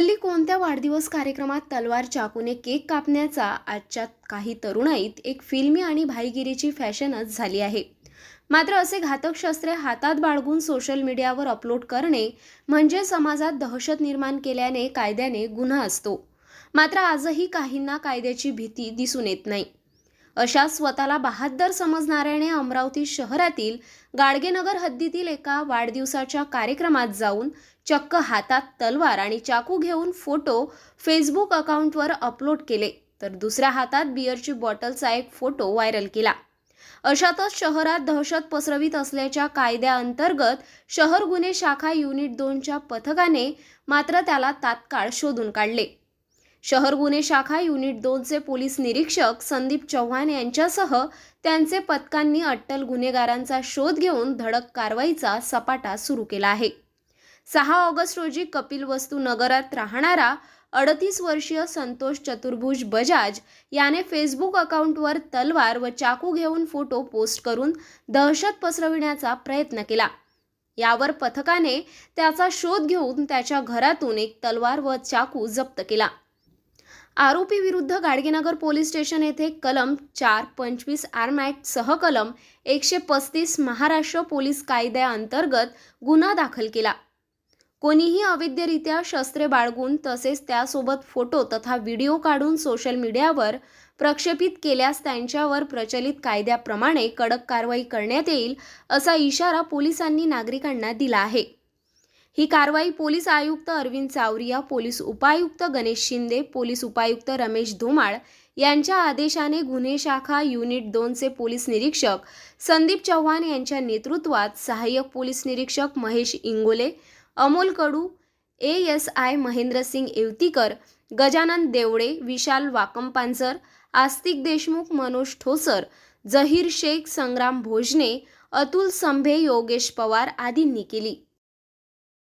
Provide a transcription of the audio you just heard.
हल्ली कोणत्या वाढदिवस कार्यक्रमात तलवार चाकूने केक कापण्याचा आजच्या काही तरुणाईत एक फिल्मी आणि भाईगिरीची फॅशनच झाली आहे. मात्र असे घातक शस्त्रे हातात बाळगून सोशल मीडियावर अपलोड करणे म्हणजे समाजात दहशत निर्माण केल्याने कायद्याने गुन्हा असतो. मात्र आजही काहींना कायद्याची भीती दिसून येत नाही. अशा स्वतःला बहाद्दर समजणाऱ्याने अमरावती शहरातील गाडगेनगर हद्दीतील एका वाढदिवसाच्या कार्यक्रमात जाऊन चक्क हातात तलवार आणि चाकू घेऊन फोटो फेसबुक अकाउंटवर अपलोड केले तर दुसऱ्या हातात बिअरची बॉटलचा एक फोटो व्हायरल केला. अशातच शहरात दहशत पसरवित असल्याच्या कायद्याअंतर्गत शहर गुन्हे शाखा युनिट दोनच्या पथकाने मात्र त्याला तात्काळ शोधून काढले. शहर गुन्हे शाखा युनिट दोनचे पोलीस निरीक्षक संदीप चव्हाण यांच्यासह त्यांचे पथकांनी अट्टल गुन्हेगारांचा शोध घेऊन धडक कारवाईचा सपाटा सुरू केला आहे. सहा ऑगस्ट रोजी कपिल वस्तू नगरात राहणारा अडतीस वर्षीय संतोष चतुर्भुज बजाज याने फेसबुक अकाउंटवर तलवार व चाकू घेऊन फोटो पोस्ट करून दहशत पसरविण्याचा प्रयत्न केला. यावर पथकाने त्याचा शोध घेऊन त्याच्या घरातून एक तलवार व चाकू जप्त केला. आरोपी विरुद्ध गाडगेनगर पोलीस स्टेशन येथे कलम चार पंचवीस आरमॅक्ट सह कलम एकशे पस्तीस महाराष्ट्र पोलीस कायद्याअंतर्गत गुन्हा दाखल केला. कोणीही अवैधरित्या शस्त्रे बाळगून तसेच त्यासोबत फोटो तथा व्हिडिओ काढून सोशल मीडियावर प्रक्षेपित केल्यास त्यांच्यावर प्रचलित कायद्याप्रमाणे कडक कारवाई करण्यात येईल असा इशारा पोलिसांनी नागरिकांना दिला आहे. ही कारवाई पोलीस आयुक्त अरविंद चावरिया पोलीस उपायुक्त गणेश शिंदे पोलीस उपायुक्त रमेश धुमाळ यांच्या आदेशाने गुन्हे शाखा युनिट दोनचे पोलीस निरीक्षक संदीप चव्हाण यांच्या नेतृत्वात सहाय्यक पोलीस निरीक्षक Mahesh Ingole Amol Kadu A S I Mahendrasingh Yevatikar Gajanan Devde Vishal Vakampanjar Astik Deshmukh Manoj Thosar Zaheer Sheikh Sangram Bhojane Atul Sambhe Yogesh Pawar आदींनी केली.